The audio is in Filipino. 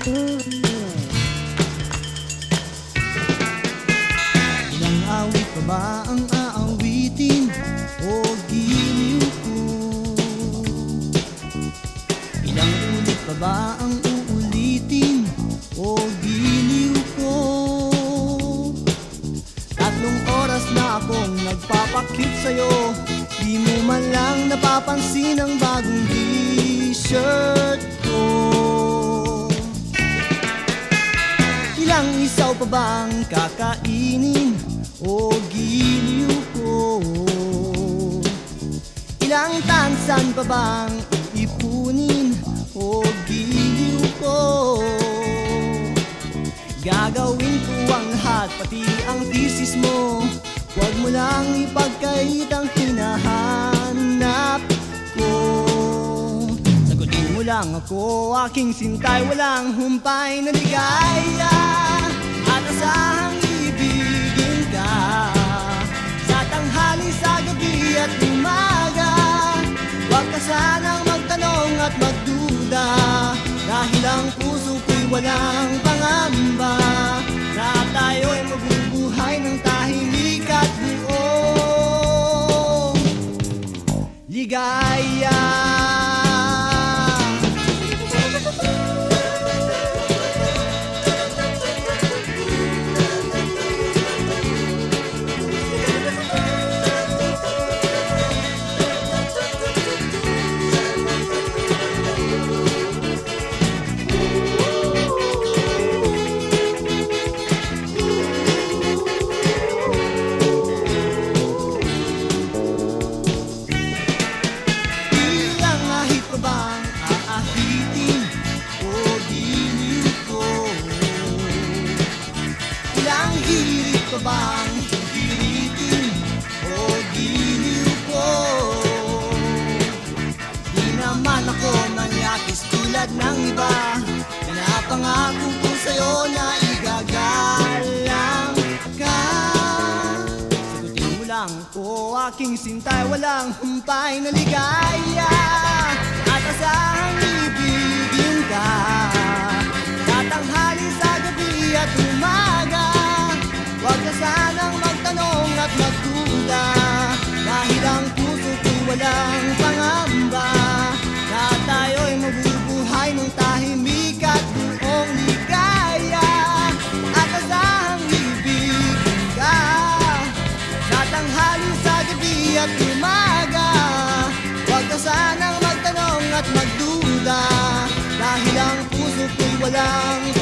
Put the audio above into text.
Ilang awit pa ba aawitin o giliw ko? Ilang ulit uulitin o giliw ko? Oras na akong nagpapakit sa'yo Di mo man lang napapansin ang bagong t-shirt ko Ilang isaw pa bang kakainin? O giliw ko? Ilang tansan pa bang ipunin? O giliw ko? Gagawin ko ang lahat, pati ang thesis mo. Huwag mo lang ipagkait ang hinahanap ko. Sagutin mo lang ako, aking sintay Walang humpay na ligaya walang pangamba bang hiritin o giliw ko? Di naman ako manyakis tulad ng iba. Pinapangako ko sa'yo na igagalang ka. Sagutin lang ko aking sintay Walang humpay na ligaya. At asahang ibigin walang